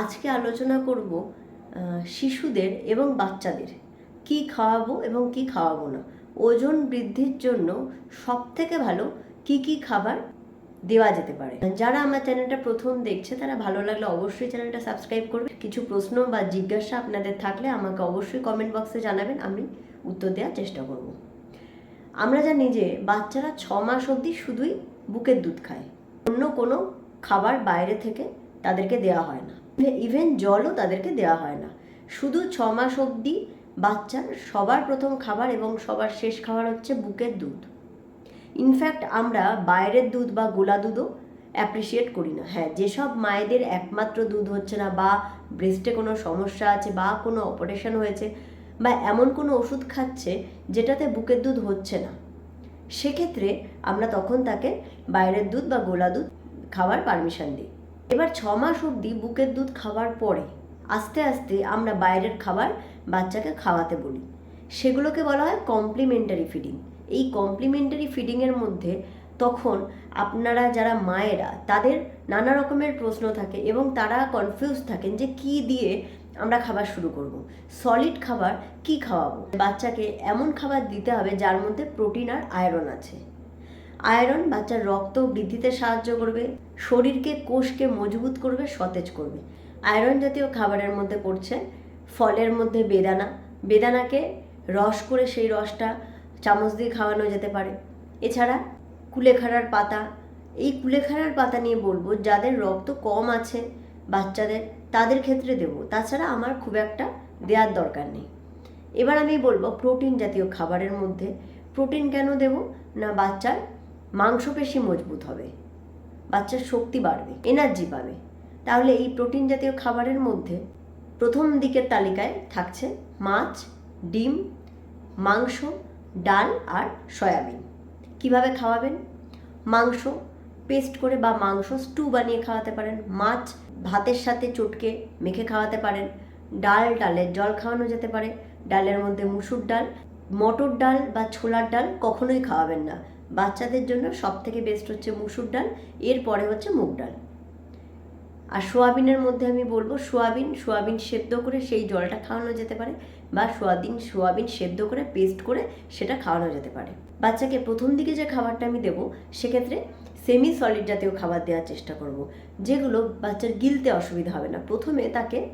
আজকে আলোচনা করব শিশুদের এবং বাচ্চাদের। কি খাওয়াবো এবং কি খাওয়াবো না? ওজন বৃদ্ধির জন্য সব থেকে ভালো কি কি খাবার দেওয়া যেতে পারে? যারা আমার চ্যানেলটা প্রথম দেখছে, তারা ভালো লাগলে অবশ্যই চ্যানেলটা সাবস্ক্রাইব করবে। কিছু প্রশ্ন বা জিজ্ঞাসা আপনাদের থাকলে আমাকে অবশ্যই কমেন্ট বক্সে জানাবেন, আমি উত্তর দেওয়ার চেষ্টা করব। আমরা জানি যে বাচ্চারা ছ মাস অবধি শুধুই বুকের দুধ খায়। অন্য কোনো খাবার বাইরে থেকে তাদেরকে দেওয়া হয় না। ইভেন জলও তাদেরকে দেওয়া হয় না। শুধু ছ মাস অবধি বাচ্চার সবার প্রথম খাবার এবং সবার শেষ খাবার হচ্ছে বুকের দুধ। ইনফ্যাক্ট আমরা বাইরের দুধ বা গোলা দুধও অ্যাপ্রিসিয়েট করি না। হ্যাঁ যেসব মায়েদের একমাত্র দুধ হচ্ছে না বা ব্রেস্টে কোনো সমস্যা আছে বা কোনো অপারেশন হয়েছে বা এমন কোনো ওষুধ খাচ্ছে যেটাতে বুকের দুধ হচ্ছে না, সেক্ষেত্রে আমরা তখন তাকে বাইরের দুধ বা গোলা দুধ খাওয়ার পারমিশন দিই। এবার ছ মাস অবধি বুকের দুধ খাওয়ার পরে আস্তে আস্তে আমরা বাইরের খাবার বাচ্চাকে খাওয়াতে বলি। সেগুলোকে বলা হয় কমপ্লিমেন্টারি ফিডিং এই কমপ্লিমেন্টারি ফিডিংয়ের মধ্যে তখন আপনারা যারা মায়েরা, তাদের নানা রকমের প্রশ্ন থাকে এবং তারা কনফিউজ থাকেন যে কি দিয়ে আমরা খাবার শুরু করব। সলিড খাবার কি খাওয়াবো? বাচ্চাকে এমন খাবার দিতে হবে যার মধ্যে প্রোটিন আর আয়রন আছে। আয়রন বাচ্চার রক্ত বৃদ্ধিতে সাহায্য করবে, শরীরকে, কোষকে মজবুত করবে, সতেজ করবে। আয়রন জাতীয় খাবারের মধ্যে পড়ছে ফলের মধ্যে বেদানা। বেদানাকে রস করে সেই রসটা চামচ দিয়ে খাওয়ানো যেতে পারে। এছাড়া কুলেখাড়ার পাতা। এই কুলেখাড়ার পাতা নিয়ে বলব, যাদের রক্ত কম আছে বাচ্চাদের, তাদের ক্ষেত্রে দেব। তাছাড়া আমার খুব একটা দেওয়ার দরকার নেই। এবার আমি বলব, প্রোটিন জাতীয় খাবারের মধ্যে। প্রোটিন কেন দেব? না, বাচ্চার মাংসপেশি মজবুত হবে, বাচ্চার শক্তি বাড়বে এনার্জি পাবে। তাহলে এই প্রোটিন জাতীয় খাবারের মধ্যে প্রথম দিকের তালিকায় থাকছে মাছ, ডিম, মাংস, ডাল আর সয়াবিন। কীভাবে খাওয়াবেন? মাংস পেস্ট করে বা মাংস স্টু বানিয়ে খাওয়াতে পারেন। মাছ ভাতের সাথে চটকে মেখে খাওয়াতে পারেন। ডাল, ডালের জল খাওয়ানো যেতে পারে। ডালের মধ্যে মুসুর ডাল, মটর ডাল বা ছোলার ডাল কখনোই খাওয়াবেন না। বাচ্চাদের জন্য সব থেকে বেস্ট হচ্ছে মুসুর ডাল এরপরে হচ্ছে মুগ ডাল। আর সোয়াবিনের মধ্যে আমি বলব সোয়াবিন সোয়াবিন সেদ্ধ করে সেই জলটা খাওয়ানো যেতে পারে বা সোয়াবিন সোয়াবিন সেদ্ধ করে পেস্ট করে সেটা খাওয়ানো যেতে পারে। বাচ্চাকে প্রথম দিকে যে খাবারটা আমি দেবো, সেক্ষেত্রে সেমি সলিড জাতীয় খাবার দেওয়ার চেষ্টা করব, যেগুলো বাচ্চার গিলতে অসুবিধা হবে না। প্রথমে তাকে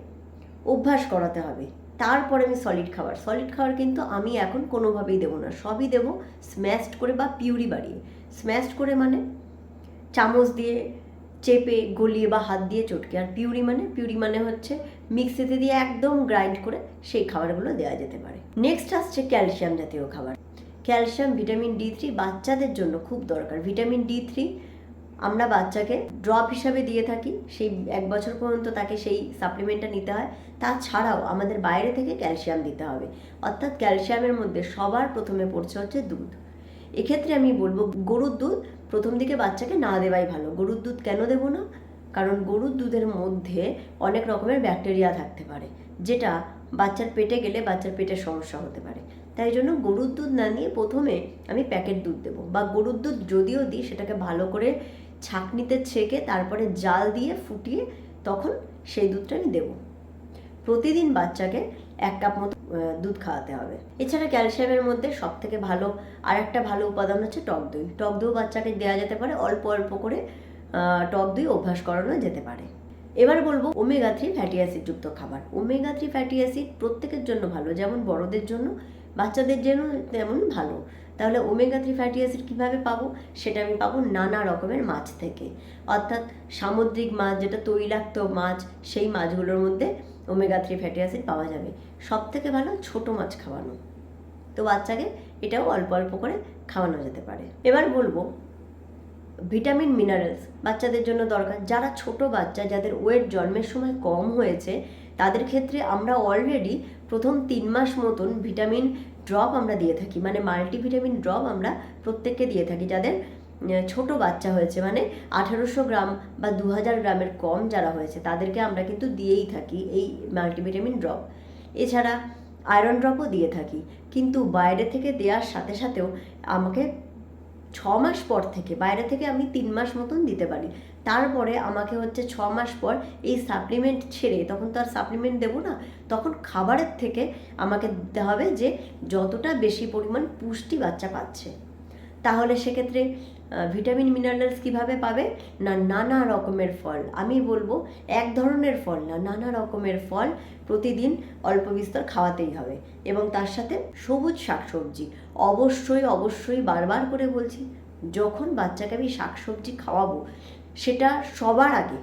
অভ্যাস করাতে হবে। তারপরে আমি সলিড খাবার। সলিড খাবার কিন্তু আমি এখন কোনোভাবেই দেবো না। সবই দেবো স্ম্যাশড করে বা পিউরি বাড়িয়ে। স্ম্যাশড করে মানে চামচ দিয়ে চেপে, গলিয়ে বা হাত দিয়ে চটকে। আর পিউরি মানে পিউরি মানে হচ্ছে মিক্সিতে দিয়ে একদম গ্রাইন্ড করে সেই খাবারগুলো দেওয়া যেতে পারে। নেক্সট আসছে ক্যালসিয়াম জাতীয় খাবার। ক্যালসিয়াম ভিটামিন ডি থ্রি বাচ্চাদের জন্য খুব দরকার। ভিটামিন ডি থ্রি আমরা বাচ্চাকে ড্রপ হিসাবে দিয়ে থাকি, সেই এক বছর পর্যন্ত তাকে সেই সাপ্লিমেন্টটা নিতে হয়। তাছাড়াও আমাদের বাইরে থেকে ক্যালসিয়াম দিতে হবে। অর্থাৎ ক্যালসিয়ামের মধ্যে সবার প্রথমে পড়ছে হচ্ছে দুধ। এক্ষেত্রে আমি বলব গরুর দুধ প্রথম দিকে বাচ্চাকে না দেওয়াই ভালো। গরুর দুধ কেন দেবো না? কারণ গরুর দুধের মধ্যে অনেক রকমের ব্যাকটেরিয়া থাকতে পারে, যেটা বাচ্চার পেটে গেলে বাচ্চার পেটের সমস্যা হতে পারে। তাই জন্য গরুর দুধ না নিয়ে প্রথমে আমি প্যাকেট দুধ দেবো বা গরুর দুধ যদিও দিই, সেটাকে ভালো করে ছাঁকনিতে ছেঁকে তারপরে জাল দিয়ে ফুটিয়ে তখন সেই দুধটা আমি দেবো। প্রতিদিন বাচ্চাকে এক কাপ মতো দুধ খাওয়াতে হবে। এছাড়া ক্যালসিয়ামের মধ্যে সব থেকে ভালো আর একটা ভালো উপাদান হচ্ছে টক দই। টক দইও বাচ্চাকে দেওয়া যেতে পারে, অল্প অল্প করে টক দই অভ্যাস করানো যেতে পারে। এবার বলব ওমেগা থ্রি ফ্যাটি অ্যাসিড যুক্ত খাবার। ওমেগা থ্রি ফ্যাটি অ্যাসিড প্রত্যেকের জন্য ভালো, যেমন বড়দের জন্য, বাচ্চাদের জন্য তেমন ভালো। তাহলে ওমেগা থ্রি ফ্যাটি অ্যাসিড কীভাবে পাবো? সেটা আমি পাবো নানা রকমের মাছ থেকে। অর্থাৎ সামুদ্রিক মাছ, যেটা তৈলাক্ত মাছ, সেই মাছগুলোর মধ্যে ওমেগা থ্রি ফ্যাটি অ্যাসিড পাওয়া যাবে। সব থেকে ভালো ছোট মাছ খাওয়ানো। তো বাচ্চাকে এটাও অল্প অল্প করে খাওয়ানো যেতে পারে। এবার বলব ভিটামিন মিনারেলস বাচ্চাদের জন্য দরকার। যারা ছোট বাচ্চা, যাদের ওয়েট জন্মের সময় কম হয়েছে, তাদের ক্ষেত্রে আমরা অলরেডি প্রথম তিন মাস মতন ভিটামিন ড্রপ আমরা দিয়ে থাকি মানে মাল্টিভিটামিন ড্রপ আমরা প্রত্যেককে দিয়ে থাকি, যাদের ছোট বাচ্চা হয়েছে মানে আঠারোশো গ্রাম বা দু হাজার গ্রামের কম যারা হয়েছে, তাদেরকে আমরা কিন্তু দিয়েই থাকি এই মাল্টিভিটামিন ড্রপ এছাড়া আয়রন ড্রপও দিয়ে থাকি, কিন্তু বাইরে থেকে দেওয়ার সাথে সাথেও আমাকে ছ মাস পর থেকে, বাইরে থেকে আমি তিন মাস মতন দিতে পারি। তারপরে আমাকে হচ্ছে ছ মাস পর এই সাপ্লিমেন্ট ছেড়ে, তখন তো আর সাপ্লিমেন্ট দেবো না, তখন খাবারের থেকে আমাকে দিতে হবে যে যতটা বেশি পরিমাণ পুষ্টি বাচ্চা পাচ্ছে। তাহলে সেক্ষেত্রে ভিটামিন মিনারেলস কীভাবে পাবে? না, নানা রকমের ফল। আমি বলব, এক ধরনের ফল না, নানা রকমের ফল প্রতিদিন অল্প বিস্তর খাওয়াতেই হবে। এবং তার সাথে সবুজ শাকসবজি। অবশ্যই অবশ্যই বারবার করে বলছি, যখন বাচ্চাকে আমি শাকসবজি খাওয়াবো, সেটা সবার আগে।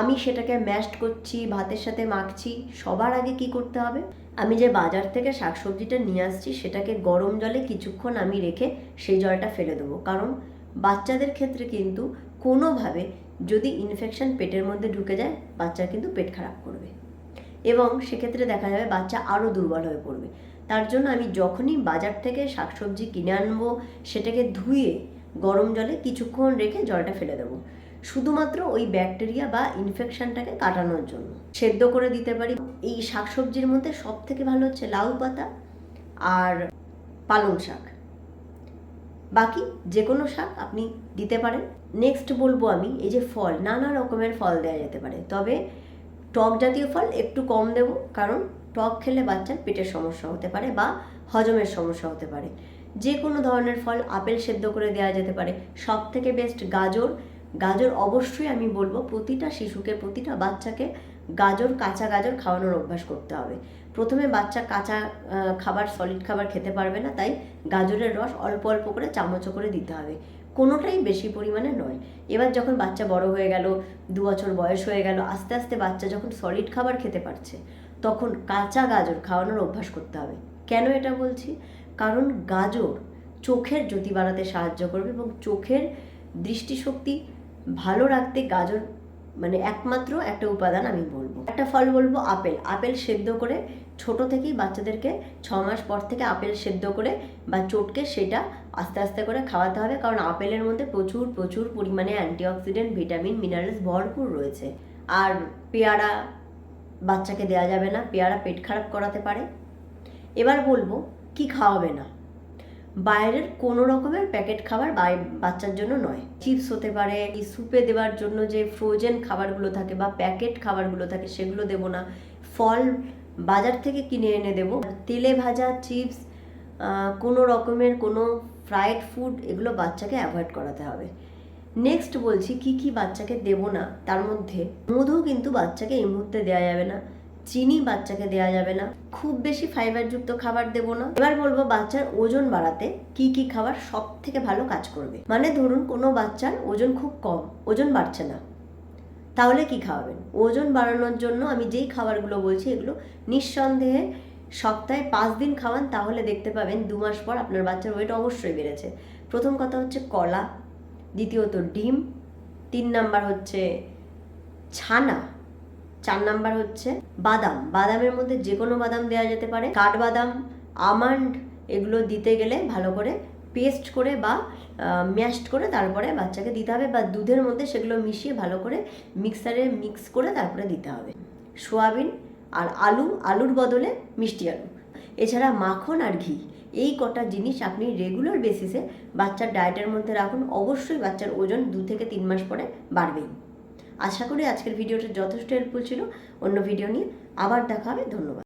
আমি সেটাকে ম্যাশড করছি, ভাতের সাথে মাখছি, সবার আগে কি করতে হবে? আমি যে বাজার থেকে শাকসবজিটা নিয়ে আসছি, সেটাকে গরম জলে কিছুক্ষণ আমি রেখে সেই জলটা ফেলে দেবো। কারণ বাচ্চাদের ক্ষেত্রে কিন্তু কোনোভাবে যদি ইনফেকশন পেটের মধ্যে ঢুকে যায়, বাচ্চার কিন্তু পেট খারাপ করবে। এবং সেক্ষেত্রে দেখা যাবে বাচ্চা আরও দুর্বল হয়ে পড়বে। তার জন্য আমি যখনই বাজার থেকে শাকসবজি কিনে আনব, সেটাকে ধুয়ে গরম জলে কিছুক্ষণ রেখে জলটা ফেলে দেবো। শুধুমাত্র ওই ব্যাকটেরিয়া বা ইনফেকশনটাকে কাটানোর জন্য। সেদ্ধ করে দিতে পারি। এই শাকসবজির মধ্যে সব থেকে ভালো হচ্ছে লাউ পাতা আর পালং শাক। বাকি যে কোনো শাক আপনি দিতে পারেন। নেক্সট বলব আমি, এই যে ফল, নানা রকমের ফল দেওয়া যেতে পারে। তবে টক জাতীয় ফল একটু কম দেব, কারণ টক খেলে বাচ্চার পেটের সমস্যা হতে পারে বা হজমের সমস্যা হতে পারে। যে কোনো ধরনের ফল আপেল সেদ্ধ করে দেওয়া যেতে পারে। সব থেকে বেস্ট গাজর। গাজর অবশ্যই আমি বলব, প্রতিটা শিশুকে, প্রতিটা বাচ্চাকে গাজর, কাঁচা গাজর খাওয়ানোর অভ্যাস করতে হবে। প্রথমে বাচ্চা কাঁচা খাবার সলিড খাবার খেতে পারবে না, তাই গাজরের রস অল্প অল্প করে চামচ করে দিতে হবে। কোনোটাই বেশি পরিমাণে নয়। এবার যখন বাচ্চা বড় হয়ে গেল, দু বছর বয়স হয়ে গেল, আস্তে আস্তে বাচ্চা যখন সলিড খাবার খেতে পারছে, তখন কাঁচা গাজর খাওয়ানোর অভ্যাস করতে হবে। কেন এটা বলছি? কারণ গাজর চোখের জ্যোতি বাড়াতে সাহায্য করবে এবং চোখের দৃষ্টিশক্তি ভালো রাখতে গাজর মানে একমাত্র একটা উপাদান আমি বলব। একটা ফল বলব আপেল। আপেল সেদ্ধ করে ছোট থেকেই বাচ্চাদেরকে ছ মাস পর থেকে আপেল সেদ্ধ করে বা চটকে সেটা আস্তে আস্তে করে খাওয়াতে হবে। কারণ আপেলের মধ্যে প্রচুর প্রচুর পরিমাণে অ্যান্টিঅক্সিডেন্ট ভিটামিন মিনারেলস ভরপুর রয়েছে। আর পেয়ারা বাচ্চাকে দেওয়া যাবে না, পেয়ারা পেট খারাপ করাতে পারে। এবার বলব, কি খাওয়াবে না? বাইরের কোনো রকমের প্যাকেট খাবার বাচ্চার জন্য নয়। চিপস হতে পারে, এই স্যুপে দেওয়ার জন্য যে ফ্রোজেন খাবারগুলো থাকে বা প্যাকেট খাবারগুলো থাকে সেগুলো দেবো না। ফল বাজার থেকে কিনে এনে দেবো। তেলে ভাজা, চিপস কোনো রকমের কোনো ফ্রাইড ফুড এগুলো বাচ্চাকে অ্যাভয়েড করাতে হবে। নেক্সট বলছি কি কি বাচ্চাকে দেবো না, তার মধ্যে মধু কিন্তু বাচ্চাকে এই মুহূর্তে দেওয়া যাবে না, চিনি বাচ্চাকে দেওয়া যাবে না, খুব বেশি ফাইবারযুক্ত খাবার দেবো না। এবার বলব বাচ্চার ওজন বাড়াতে কি কি খাবার সব থেকে ভালো কাজ করবে। মানে ধরুন কোনো বাচ্চার ওজন খুব কম, ওজন বাড়ছে না। তাহলে কি খাওয়াবেন? ওজন বাড়ানোর জন্য আমি যেই খাবারগুলো বলছি, এগুলো নিঃসন্দেহে সপ্তাহে পাঁচ দিন খাওয়ান, তাহলে দেখতে পাবেন দু মাস পর আপনার বাচ্চার ওয়েট অবশ্যই বেড়েছে। প্রথম কথা হচ্ছে কলা, দ্বিতীয়ত ডিম, তিন নাম্বার হচ্ছে ছানা, চার নাম্বার হচ্ছে বাদাম। বাদামের মধ্যে যে কোনো বাদাম দেওয়া যেতে পারে। কাঠবাদাম, আমান্ড, এগুলো দিতে গেলে ভালো করে পেস্ট করে বা ম্যাশড করে তারপরে বাচ্চাকে দিতে হবে বা দুধের মধ্যে সেগুলো মিশিয়ে ভালো করে মিক্সারে মিক্স করে তারপরে দিতে হবে। সোয়াবিন আর আলু, আলুর বদলে মিষ্টি আলু। এছাড়া মাখন আর ঘি, এই কটা জিনিস আপনি রেগুলার বেসিসে বাচ্চার ডায়েটের মধ্যে রাখুন। অবশ্যই বাচ্চার ওজন দু থেকে তিন মাস পরে বাড়বেই। আশা করি আজকের ভিডিওটা যথেষ্ট হেল্পফুল ছিল। অন্য ভিডিও নিয়ে আবার দেখা হবে। ধন্যবাদ।